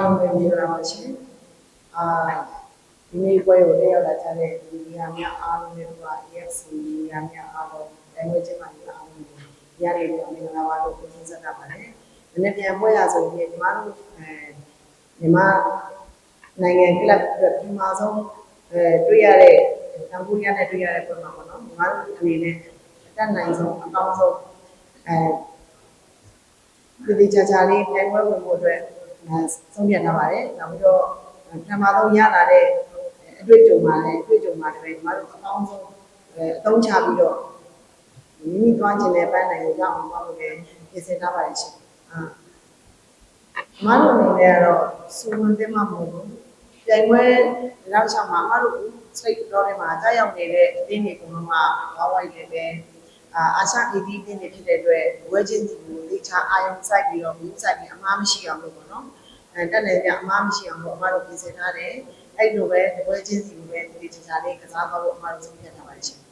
လုံးပဲမြင်လာပါရှင်အာဒီနေ့ပွဲကိုတက်ရောက်လာကြတဲ့ဒီနေရာများအားလုံးနဲ့က EFC နေရာများအားလုံးတိုင်းဝဲကျင်းပနေတာအားလုံးရရတဲ့မင်္ဂလာပါလို့ပြောဆက်တာပါတယ်။ဒီနေ့ပြန်ပွဲရဆိုရင်ညီမတို့အဲညီမနိုင်ငံကလပ်အတွက်ပထမဆုံးအဲတွေ့ရတဲ့တန်ဖိုးရနဲ့တွေ့ရတဲ့ပုံမှာပေါ့နော်ညီမတို့အနေနဲ့အတက်နိုင်ဆုံးအကောင်းဆုံးအဲဒီဒီချာချာလေးပြန်ပွဲဝင်ဖို့အတွက် ဆုံးဖြတ်ထားပါတယ်။နောက်ပြီးတော့ပထမဆုံးရလာတဲ့အတွေ့အကြုံမှာလည်းအတွေ့အကြုံမှာတကယ်ညီမတို့အကောင်းဆုံးအဲအသုံးချပြီးတော့မိမိသွားခြင်းတဲ့ပန်းနိုင်ကိုရအောင်သွားလို့လည်းပြင်ဆင်ထားပါတယ်ရှင်။အာမတို့အနေနဲ့ကတော့စူဝင်တဲ့မှာမဟုတ်ဘူး။ပြိုင်ပွဲလောက်ချမှာမတို့စိတ်တော်ထဲမှာကြောက်ရောက်နေတဲ့အသင်းတွေကတော့မှဝါဝိုက်နေပဲအာ အာရှပြည်ပြည်အသင်းတွေဖြစ်တဲ့အတွက်ဝဲချင်းစီကိုလေချာအာယုံစိုက်ပြီးတော့ဘူးစိုက်ပြီးအမားမရှိအောင်လို့ပေါ့နော်။အဲတက်နေကြအမားမရှိအောင်လို့အမတို့ပြင်ဆင်ထားတယ်။အဲ့လိုပဲဝဲချင်းစီကိုပဲလေချာချာလေးကစားသွားဖို့အမတို့ဆုံးဖြတ်ထားပါတယ်ရှင်။